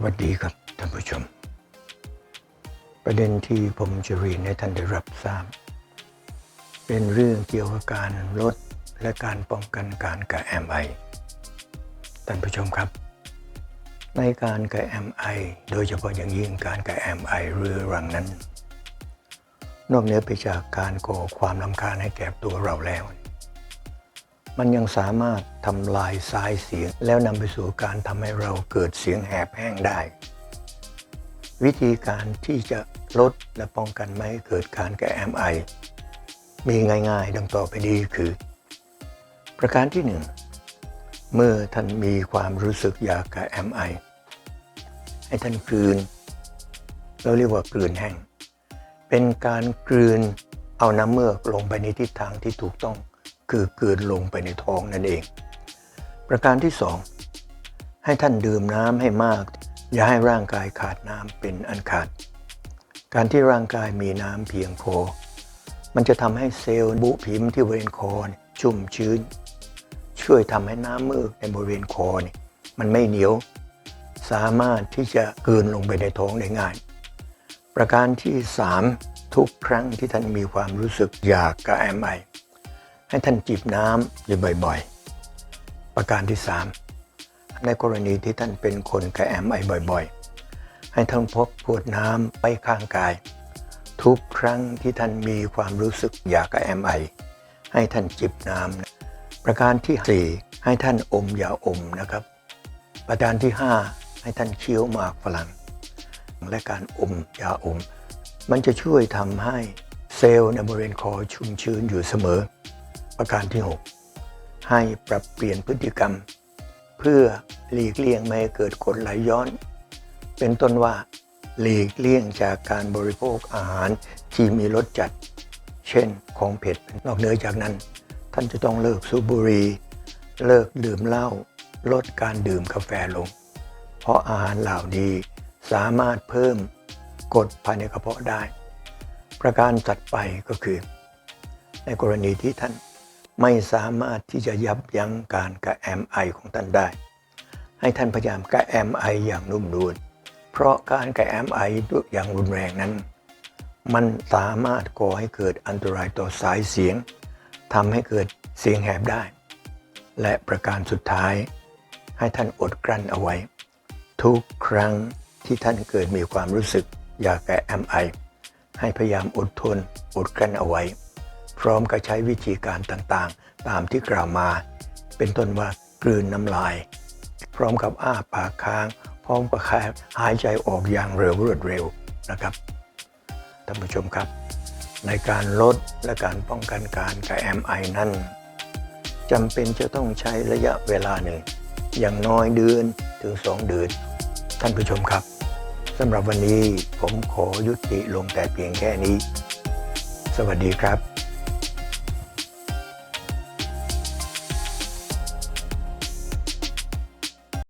สวัสดีครับท่านผู้ชม ประเด็นที่ผมจะเรียนให้ท่านได้รับทราบ เป็นเรื่องเกี่ยวกับการลดและการป้องกันการกระแอมไอท่านผู้ชมครับ ในการกระแอมไอโดยเฉพาะอย่างยิ่งการกระแอมไอเรื้อรังนั้น นอกเหนือไปจากการก่อความลำคาญให้แก่ตัวเราแล้ว มันยังสามารถทำลายสายเสียง แล้วนำไปสู่การทำให้เราเกิดเสียงแหบแห้งได้ วิธีการที่จะลดและป้องกันไม่ให้เกิดการแก้แอมไอมีง่ายๆ ดังต่อไปนี้คือ ประการที่หนึ่งเมื่อท่านมีความรู้สึกอยากแก้แอมไอให้ท่านกลืน เราเรียกว่ากลืนแห้ง เป็นการกลืนเอาน้ำเมือกลงไปในทิศทางที่ถูกต้อง คือเกลืนลงไปในท้องนั่นเอง ประการที่สองให้ท่านดื่มน้ำให้มาก อย่าให้ร่างกายขาดน้ำเป็นอันขาด การที่ร่างกายมีน้ำเพียงพอ มันจะทำให้เซลล์บุผิมที่บริเวณคอชุ่มชื้น ช่วยทำให้น้ำมือกในบริเวณคอนี่มันไม่เหนียว สามารถที่จะเกลืนลงไปในท้องได้ง่าย ประการที่ 3 ทุกครั้งที่ท่านมีความรู้สึกอยากกระแอมไอ ให้ท่านจิบน้ำอยู่บ่อยๆ ประการที่ 3 ในกรณีที่ท่านเป็นคนกระแอมไอบ่อยๆ ให้ท่านพกขวดน้ำไปข้างกาย ทุกครั้งที่ท่านมีความรู้สึกอยากกระแอมไอ ให้ท่านจิบน้ำประการที่ 4 ให้ท่านอมยาอมนะครับ ประการที่ 5 ให้ท่านเคี้ยวหมากฝรั่ง และการอมยาอม มันจะช่วยทำให้เซลล์ในบริเวณคอชุ่มชื้นอยู่เสมอ ประการที่ 6 ให้ปรับเปลี่ยนพฤติกรรม เพื่อหลีกเลี่ยงไม่ให้เกิดกรดไหลย้อน เป็นต้นว่า หลีกเลี่ยงจากการบริโภคอาหารที่มีรสจัด เช่นของเผ็ดนอกเหนือจากนั้น ท่านจะต้องเลิกสูบบุหรี่เลิกดื่มเหล้าลดการดื่มกาแฟลง เพราะอาหารเหล่านี้สามารถเพิ่มกรดภายในกระเพาะได้ ประการถัดไปก็คือ ในกรณีที่ท่าน ไม่สามารถที่จะยับยั้งการกระแอมไอของท่านได้ ให้ท่านพยายามกระแอมไออย่างนุ่มนวลเพราะการกระแอมไอด้วยอย่างรุนแรงนั้น มันสามารถก่อให้เกิดอันตรายต่อสายเสียงทำให้เกิดเสียงแหบได้ และประการสุดท้าย ให้ท่านอดกลั้นเอาไว้ ทุกครั้งที่ท่านเกิดมีความรู้สึกอยากแก้แอมไอให้พยายามอดทนอดกลั้นเอาไว้ พร้อมกับใช้วิธีการต่างๆ ตามที่กล่าวมา เป็นต้นว่ากลืนน้ำลาย พร้อมกับอ้าปากค้าง พร้อมกับหายใจออกอย่างเร็วรวดเร็วนะครับท่านผู้ชมครับ ในการลดและการป้องกันการกระแอมไอนั้นจำเป็นจะต้องใช้ระยะเวลาหนึ่ง อย่างน้อยเดือนถึงสองเดือน ท่านผู้ชมครับสำหรับวันนี้ผมขอยุติลงแต่เพียงแค่นี้ สวัสดีครับ